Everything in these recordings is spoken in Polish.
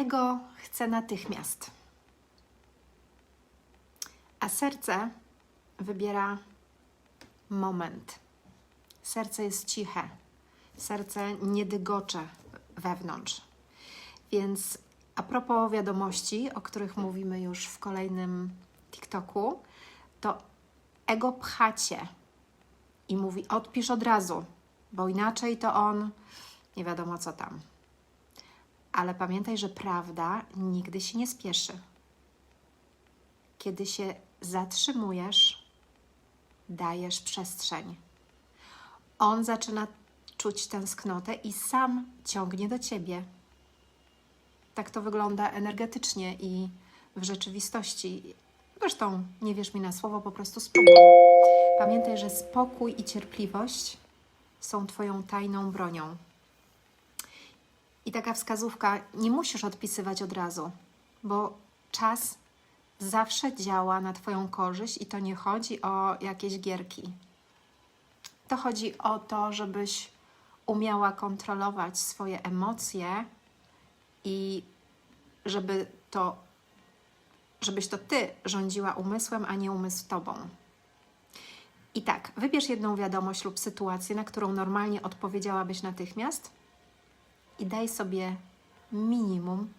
ego chce natychmiast, a serce wybiera moment. Serce jest ciche, serce nie dygocze wewnątrz. Więc a propos wiadomości, o których mówimy już w kolejnym TikToku, to ego pchacie i mówi odpisz od razu, bo inaczej to on nie wiadomo co tam. Ale pamiętaj, że prawda nigdy się nie spieszy. Kiedy się zatrzymujesz, dajesz przestrzeń. On zaczyna czuć tęsknotę i sam ciągnie do ciebie. Tak to wygląda energetycznie i w rzeczywistości. Zresztą nie wierz mi na słowo, po prostu spróbuj. Pamiętaj, że spokój i cierpliwość są Twoją tajną bronią. I taka wskazówka, nie musisz odpisywać od razu, bo czas zawsze działa na Twoją korzyść i to nie chodzi o jakieś gierki. To chodzi o to, żebyś umiała kontrolować swoje emocje i żeby to, żebyś to Ty rządziła umysłem, a nie umysł Tobą. I tak, wybierz jedną wiadomość lub sytuację, na którą normalnie odpowiedziałabyś natychmiast i daj sobie minimum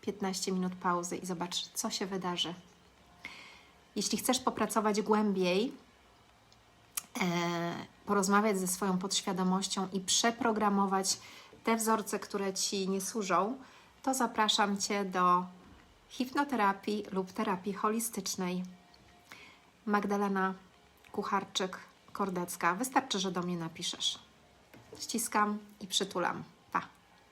15 minut pauzy i zobacz, co się wydarzy. Jeśli chcesz popracować głębiej, e, porozmawiać ze swoją podświadomością i przeprogramować te wzorce, które ci nie służą, to zapraszam cię do hipnoterapii lub terapii holistycznej. Magdalena Kucharczyk-Kordecka. Wystarczy, że do mnie napiszesz. Ściskam i przytulam.